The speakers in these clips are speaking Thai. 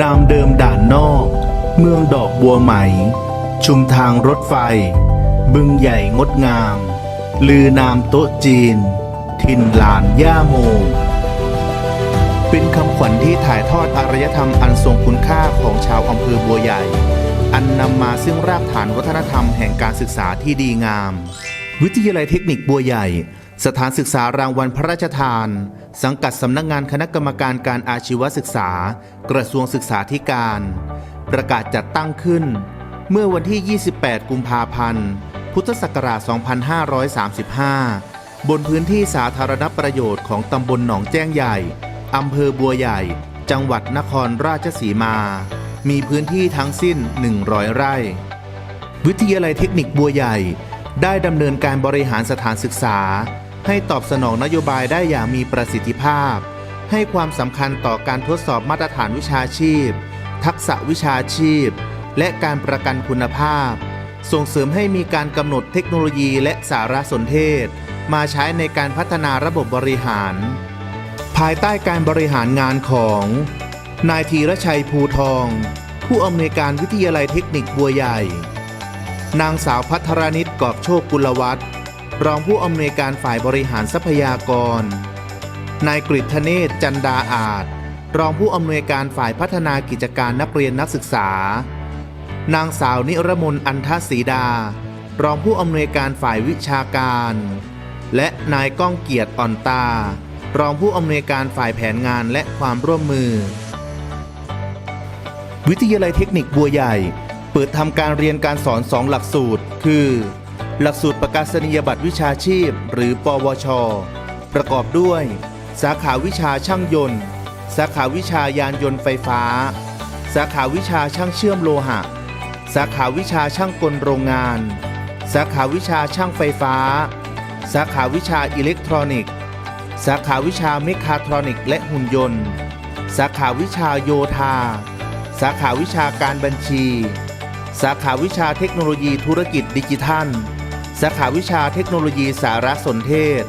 นามเดิมด่านนอก เมืองดอกบัวไหม ชุมทางรถไฟ บึงใหญ่งดงาม ลือนามโต๊ะจีน ถิ่นหลานย่าโม เป็นคำขวัญที่ถ่ายทอดอารยธรรมอันทรงคุณค่าของชาวอำเภอบัวใหญ่ อันนำมาซึ่งรากฐานวัฒนธรรมแห่งการศึกษาที่ดีงาม วิทยาลัยเทคนิคบัวใหญ่ สถานศึกษารางวัลพระราชทาน สังกัดสำนักงานคณะกรรมการการอาชีวศึกษา กระทรวงศึกษาธิการ ประกาศจัดตั้งขึ้น เมื่อวันที่ 28 กุมภาพันธ์ พุทธศักราช 2535 บนพื้นที่สาธารณประโยชน์ของตำบลหนองแจ้งใหญ่ อำเภอบัวใหญ่ จังหวัดนครราชสีมา มีพื้นที่ทั้งสิ้น 100 ไร่ วิทยาลัยเทคนิคบัวใหญ่ ได้ดำเนินการบริหารสถานศึกษา ให้ตอบสนองนโยบายได้อย่างมีประสิทธิภาพ ให้ความสำคัญต่อการทดสอบมาตรฐานวิชาชีพ ทักษะวิชาชีพ และการประกันคุณภาพ ส่งเสริมให้มีการกำหนดเทคโนโลยีและสารสนเทศ มาใช้ในการพัฒนาระบบบริหาร ภายใต้การบริหารงานของนายธีรชัยภูทอง ผู้อำนวยการวิทยาลัยเทคนิคบัวใหญ่ นางสาวพัทรนิตกอบโชคกุลวัฒน์ รองผู้อำนวยการฝ่ายบริหารทรัพยากร นายกฤษเนศจันดาอาจ รองผู้อำนวยการฝ่ายพัฒนากิจการนักเรียนนักศึกษา นางสาวนิรมนอันทศรีดา รองผู้อำนวยการฝ่ายวิชาการ และนายก้องเกียรติอ่อนตา รองผู้อำนวยการฝ่ายแผนงานและความร่วมมือ วิทยาลัยเทคนิคบัวใหญ่ เปิดทำการเรียนการสอน2หลักสูตร คือ หลักสูตรประกาศนียบัตรวิชาชีพ หรือ ปวช ประกอบด้วย สาขาวิชาช่างยนต์ สาขาวิชายานยนต์ไฟฟ้า สาขาวิชาช่างเชื่อมโลหะ สาขาวิชาช่างกลโรงงาน สาขาวิชาช่างไฟฟ้า สาขาวิชาอิเล็กทรอนิกส์ สาขาวิชาเมคาทรอนิกส์และหุ่นยนต์ สาขาวิชาโยธา สาขาวิชาการบัญชี สาขาวิชาเทคโนโลยีธุรกิจดิจิทัล สาขาวิชาเทคโนโลยีสารสนเทศ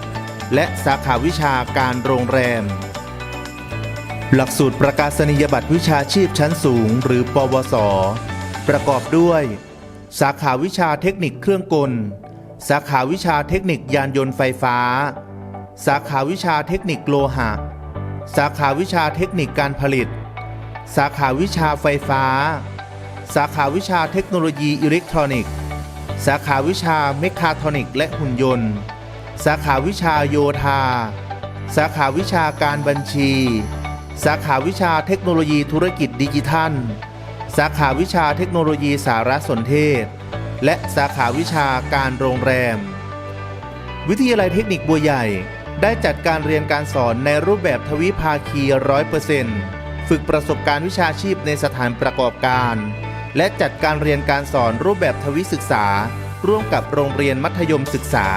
และสาขาวิชาการโรงแรม หลักสูตรประกาศนียบัตรวิชาชีพชั้นสูง หรือปวส ประกอบด้วย สาขาวิชาเทคนิคเครื่องกล สาขาวิชาเทคนิคยานยนต์ไฟฟ้า สาขาวิชาเทคนิคโลหะ สาขาวิชาเทคนิคการผลิต สาขาวิชาไฟฟ้า สาขาวิชาเทคโนโลยีอิเล็กทรอนิกส์ สาขาวิชาเมคคาทรอนิกและหุ่นยนต์ สาขาวิชาโยธา สาขาวิชาการบัญชี สาขาวิชาเทคโนโลยีธุรกิจดิจิทัล สาขาวิชาเทคโนโลยีสารสนเทศ และสาขาวิชาการโรงแรม วิทยาลัยเทคนิคบัวใหญ่ได้จัดการเรียนการสอนในรูปแบบทวิภาคีร้อยเปอร์เซ็นต์ฝึกประสบการณ์วิชาชีพในสถานประกอบการ และจัดการเรียนการสอนรูปแบบทวิศึกษา ร่วมกับโรงเรียนมัธยมศึกษา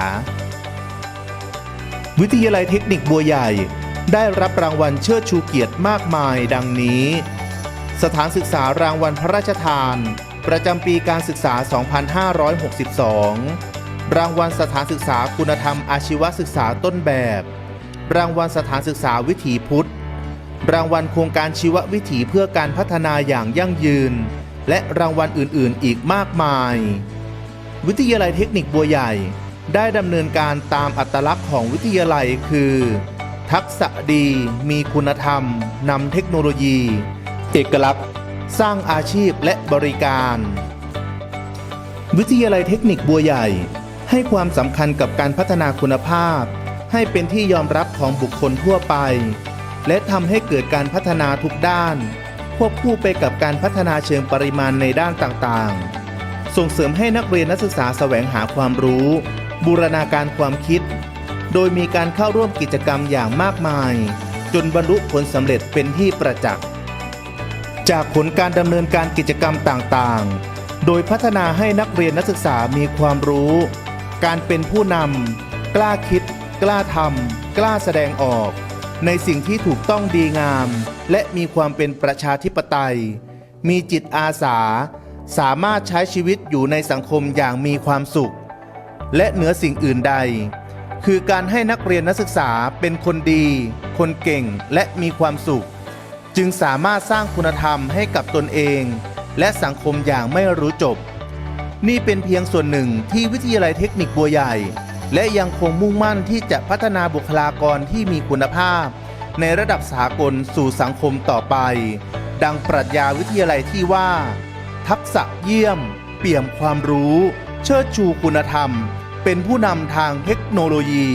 วิทยาลัยเทคนิคบัวใหญ่ ได้รับรางวัลเชิดชูเกียรติมากมาย ดังนี้ สถานศึกษารางวัลพระราชทาน ประจำปีการศึกษา 2562 รางวัลสถานศึกษาคุณธรรมอาชีวศึกษาต้นแบบ รางวัลสถานศึกษาวิถีพุทธ รางวัลโครงการชีววิถีเพื่อการพัฒนาอย่างยั่งยืน และรางวัลอื่นๆ อีกมากมาย วิทยาลัยเทคนิคบัวใหญ่ ได้ดำเนินการตามอัตลักษณ์ของวิทยาลัยคือ ทักษะดีมีคุณธรรมนำเทคโนโลยี เอกลักษณ์ สร้างอาชีพและบริการ วิทยาลัยเทคนิคบัวใหญ่ ให้ความสำคัญกับการพัฒนาคุณภาพ ให้เป็นที่ยอมรับของบุคคลทั่วไป และทำให้เกิดการพัฒนาทุกด้าน ควบคู่ไปกับการพัฒนาเชิงปริมาณในด้านต่างๆ ส่งเสริมให้นักเรียนนักศึกษาแสวงหาความรู้ บูรณาการความคิด โดยมีการเข้าร่วมกิจกรรมอย่างมากมาย จนบรรลุผลสำเร็จเป็นที่ประจักษ์ จากผลการดำเนินการกิจกรรมต่างๆ โดยพัฒนาให้นักเรียนนักศึกษามีความรู้ การเป็นผู้นำกล้าคิด กล้าทำกล้าแสดงออก ในสิ่งที่ถูกต้องดีงาม และมีความเป็นประชาธิปไตย มีจิตอาสา สามารถใช้ชีวิตอยู่ในสังคมอย่างมีความสุข และเหนือสิ่งอื่นใด คือการให้นักเรียนนักศึกษาเป็นคนดี คนเก่งและมีความสุข จึงสามารถสร้างคุณธรรมให้กับตนเอง และสังคมอย่างไม่รู้จบ นี่เป็นเพียงส่วนหนึ่งที่วิทยาลัยเทคนิคบัวใหญ่ และยังคงมุ่งมั่นที่จะพัฒนาบุคลากรที่มีคุณภาพ ในระดับสากลสู่สังคมต่อไป ดังปรัชญาวิทยาลัยที่ว่า ทักษะเยี่ยม เปี่ยมความรู้ เชิดชูคุณธรรม เป็นผู้นำทางเทคโนโลยี